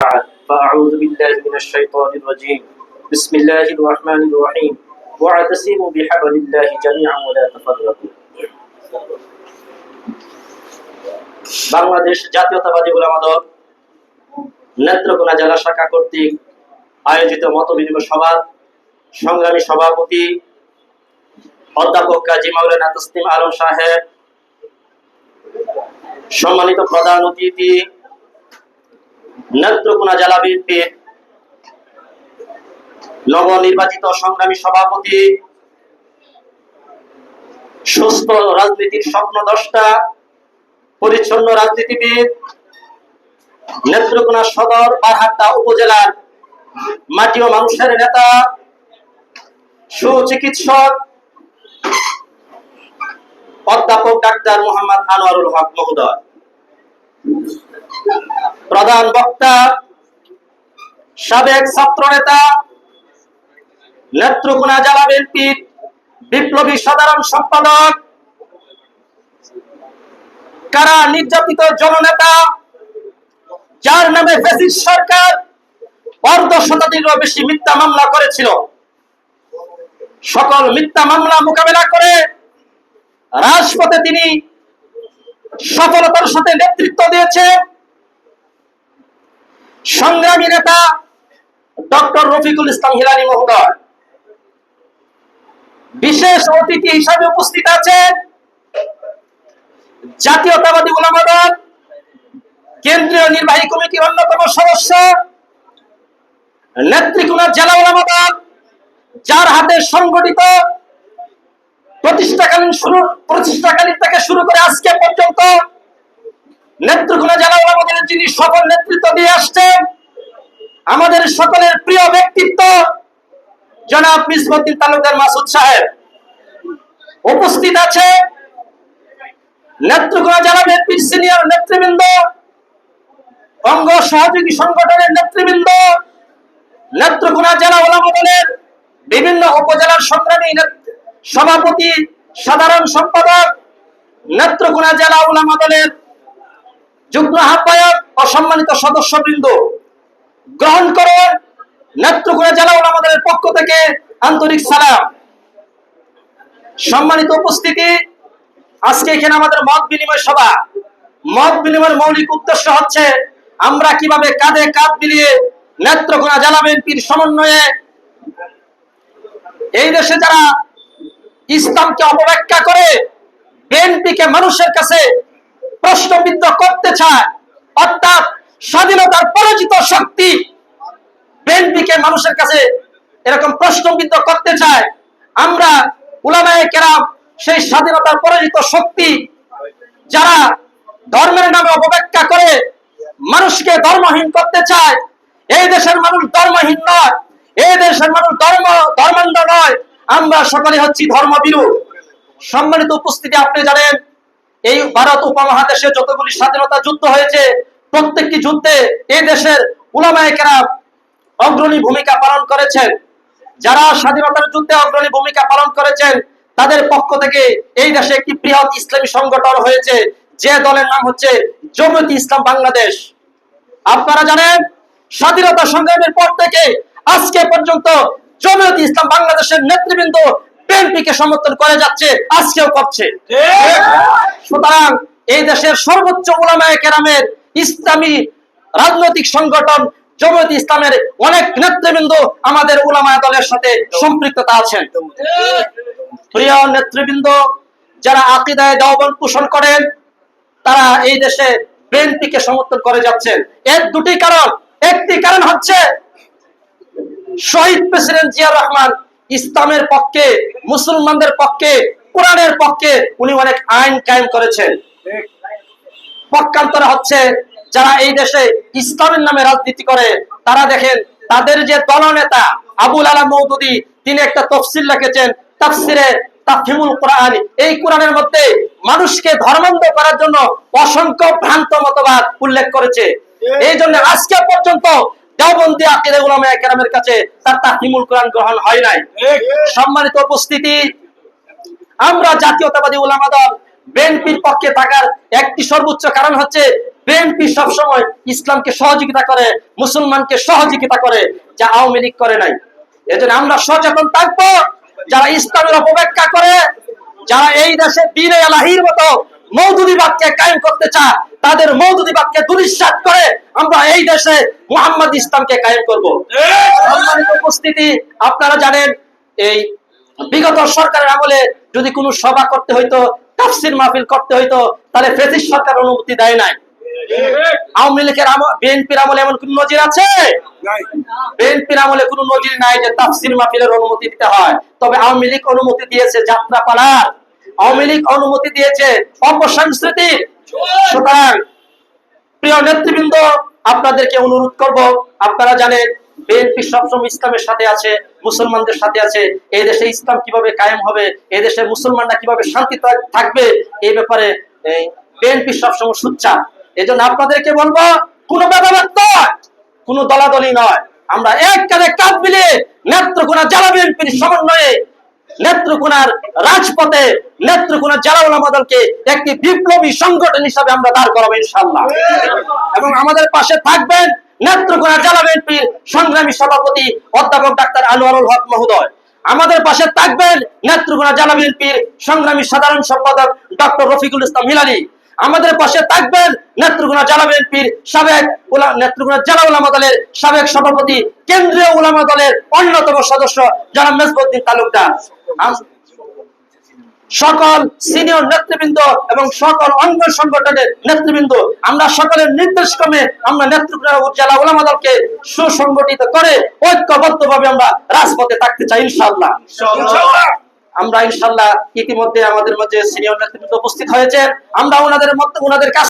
بعد فأعوذ بالله من الشيطان الرجيم بسم الله الرحمن الرحيم واعتصموا بحبل الله جميعا ولا تفرقوا বাংলাদেশ জাতীয়তাবাদী ওলামা দল নেত্রকোনা জেলা শাখা কর্তৃক আয়োজিত মত বিনিময় সভা সংগ্রামী সভাপতি অধ্যাপক কাজী মাওলানা তসলিম আলম সাহেব সম্মানিত প্রধান অতিথি নেত্রকোনা জেলা বিএনপির নবনির্বাচিত সংগ্রামী সভাপতি, সুস্থ রাজনীতির স্বপ্ন দশটা পরিচ্ছন্ন রাজনীতিবিদ, নেত্রকোনা সদর বারহাট্টা উপজেলার মাটি ও মানুষের নেতা, সুচিকিৎসক, অধ্যাপক ডাক্তার মোহাম্মদ আনোয়ারুল হক মহোদয়। প্রধান বক্তা, সাবেক ছাত্র নেতা নেত্রকোনা জেলা বিএনপির বিপ্লবী সাধারণ সম্পাদক, কারা নির্যাতিত জননেতা, যার নামে ফেসিস সরকার অর্ধ শতাধিকেরও বেশি মিথ্যা মামলা করেছিল। সকল মিথ্যা মামলা মোকাবেলা করে রাজপথে তিনি সফলতার সাথে নেতৃত্ব দিয়েছে সংগ্রামী নেতা ডক্টর রফিকুল ইসলাম হিলানি মহোদয়। বিশেষ অতিথি হিসাবে উপস্থিত আছেন জাতীয়তাবাদী ওলামা কেন্দ্রীয় নির্বাহী কমিটির অন্যতম সদস্য, নেত্রীকোনা জেলা ওলামা যার হাতে সংগঠিত প্রতিষ্ঠাকালীন শুরু প্রতিষ্ঠাকালীন থেকে শুরু করে আজকে পর্যন্ত নেত্রকোনা জেলা ওলামা যিনি সফল নেতৃত্ব দিয়ে আসছেন, আমাদের সকলের প্রিয় ব্যক্তিত্ব জনাব মিসবুদ্দিন তালুকদার মাসুদ সাহেব। উপস্থিত আছে নেত্রকোনা জেলা বিএনপির সিনিয়র নেতৃবৃন্দ, অঙ্গ সহযোগী সংগঠনের নেতৃবৃন্দ নেত্রকোনা জেলা ওলামা দলের বিভিন্ন উপজেলার সংগ্রামী সভাপতি, সাধারণ সম্পাদক নেত্রকোনা জেলা ওলামা যুগ্ম আহ্বায়ক ও সম্মানিত সদস্যবৃন্দ, গ্রহণ করুন নেত্রকোনা জেলা ওলামা দলের পক্ষ থেকে আন্তরিক সালাম। সম্মানিত উপস্থিতি, আজকে এখানে আমাদের মত বিনিময় সভা। মত বিনিময়ের মৌলিক উদ্দেশ্য হচ্ছে, আমরা কীভাবে কাঁধে কাঁধ মিলিয়ে নেত্রকোনা জেলা বিএনপির সমন্বয়ে। এই দেশে যারা ইসলামকে অপব্যাখ্যা করে, বিএনপিকে মানুষের কাছে প্রশ্নবিদ্ধ করতে চায়, অর্থাৎ স্বাধীনতার পরাজিত শক্তি। বিএনপিকে মানুষের কাছে এরকম প্রশ্নবিদ্ধ করতে চায়, আমরা উলামায়ে কেরাম সেই স্বাধীনতার পরাজিত শক্তি যারা ধর্মের নামে অপব্যাখ্যা করে মানুষকে ধর্মহীন করতে চায়, এই দেশের মানুষ ধর্মহীন নয়, এই দেশের মানুষ ধর্ম, ধর্মান্ধ নয়, আমরা সকলে হচ্ছি ধর্মবিরু সম্মানিত উপস্থিতি, আপনি জানেন এই ভারত উপমহাদেশে যতগুলি স্বাধীনতা যুদ্ধ হয়েছে, প্রত্যেকটি যুদ্ধে এই দেশের উলামায়ে কেরাম অগ্রণী ভূমিকা পালন করেছেন। যারা স্বাধীনতার যুদ্ধে অগ্রণী ভূমিকা পালন করেছেন, তাদের পক্ষ থেকে এই দেশে একটি বৃহৎ ইসলামী সংগঠন হয়েছে, যে দলের নাম হচ্ছে জমিয়ত ইসলাম বাংলাদেশ। আপনারা জানেন, স্বাধীনতা সংগ্রামের পর থেকে আজকে পর্যন্ত জমিয়ত ইসলাম বাংলাদেশের নেতৃবৃন্দ বিএনপিকে সমর্থন করে যাচ্ছে, আজকেও করছে। সুতরাং এই দেশের সর্বোচ্চ উলামায়ে কেরামের ইসলামী রাজনৈতিক সংগঠন জমিয়ত ইসলামের অনেক নেতৃবৃন্দ আমাদের উলামা দলের সাথে সম্পৃক্ততা আছেন। প্রিয় নেতৃবৃন্দ, যারা আকিদায় দেওবন পোষণ করেন, তারা এই দেশে বিএনপিকে সমর্থন করে যাচ্ছেন। এর দুটি কারণ। একটি কারণ হচ্ছে, শহীদ প্রেসিডেন্ট জিয়া রহমান ইসলামের পক্ষে, মুসলমানদের পক্ষে কোরআনের পক্ষে উনি অনেক আইন কায়েম করেছেন। পক্ষান্তরে হচ্ছে যারা এই দেশে ইসলামের নামে রাজনীতি করে তারা দেখেন তাদের যে দলনেতা আবুল আলাম মৌদুদি তিনি একটা তফসিল লিখেছেন তাফসিরে তাফহিমুল কোরআন। এই কোরআনের মধ্যে মানুষকে ধর্মান্ধ করার জন্য অসংখ্য ভ্রান্ত মতবাদ উল্লেখ করেছে। এই জন্য আজকে পর্যন্ত দেওবন্দি আকিদে কেরামের কাছে তার কোরআন গ্রহণ হয় নাই। সম্মানিত উপস্থিতি আমরা জাতীয়তাবাদী উলামা দল বিএনপির পক্ষে থাকার একটি সর্বোচ্চ কারণ হচ্ছে বিএনপি সবসময় ইসলামকে সহযোগিতা করে মুসলমানকে সহযোগিতা করে যা আওয়ামী লীগ করে নাই। এজন্য আমরা সচেতন থাকব যারা ইসলামের অপব্যাখ্যা করে যারা এই দেশে দিনে এলাহির মতো মৌদুদিবাদকে কায়েম করতে চায় তাদের মৌদুদিবাদকে দুরিশ্বাস করে আমরা এই দেশে মোহাম্মদ ইসলামকে কায়েম করব। সম্মানিত উপস্থিতি আপনারা জানেন এই বিগত সরকারের আমলে যদি কোনো সভা করতে হইতো তাফসির মাহফিল করতে হইতো তাহলে ফেসিস সরকার অনুমতি দেয় নাই। আওয়ামী লীগের বিএনপির আমলে এমন কোন নজির আছে? বিএনপির আমলে কোনো নজির নাই যে তাফসির মাহফিলের অনুমতি দিতে হয়। তবে আওয়ামী লীগ অনুমতি দিয়েছে যাত্রা পালার আওয়ামী লীগ অনুমতি দিয়েছে অপসংস্কৃতি। সুতরাং প্রিয় নেতৃবৃন্দ আপনাদেরকে অনুরোধ করব আপনারা জানেন বিএনপি সবসময় ইসলামের সাথে আছে, মুসলমানদের সাথে আছে। এই দেশে ইসলাম কীভাবে কায়েম হবে, এই দেশে মুসলমানরা কীভাবে শান্তি থাকবে, এই ব্যাপারে বিএনপি সবসময় সুচ্চার এই জন্য আপনাদেরকে বলব, কোনো ভেদাভেদ নয়, কোনো দলাদলি নয়। আমরা এক কাঁধে কাঁধ মিলিয়ে নেত্রকোনা জেলা বিএনপির সমন্বয়ে নেত্রকোনার রাজপথে নেত্রকোনা জেলা ওলামা দলকে একটি বিপ্লবী সংগঠন হিসাবে আমরা দাঁড় করাবো ইনশাল্লাহ এবং আমাদের পাশে থাকবেন নেত্রকোনা জেলা বিএনপির সংগ্রামী সভাপতি অধ্যাপক ডাক্তার আনোয়ারুল হক মহোদয়। আমাদের পাশে থাকবেন নেত্রকোনা জেলা বিএনপির সংগ্রামী সাধারণ সম্পাদক ডক্টর রফিকুল ইসলাম হিলালি আমাদের পাশে থাকবেন নেত্রকোনা জেলা বিএনপির সাবেক নেত্রকোনা জেলা উলামা দলের সাবেক সভাপতি, কেন্দ্রীয় উলামা দলের অন্যতম সদস্য যারা মেজবুদ্দিন তালুকদার। সকল সিনিয়র নেতৃবৃন্দ এবং সকল অঙ্গ সংগঠনের নেতৃবৃন্দ আমরা সকলের নির্দেশ ক্রমে আমরা জেলা ওলামা দলকে সুসংগঠিত করে ঐক্যবদ্ধ ভাবে আমরা রাজপথে থাকতে চাই ইনশাল্লাহ আমরা ইনশাল্লাহ ইতিমধ্যে আমাদের মধ্যে সিনিয়র নেতৃবৃন্দ উপস্থিত হয়েছে আমরা ওনাদের মধ্যে ওনাদের কাছ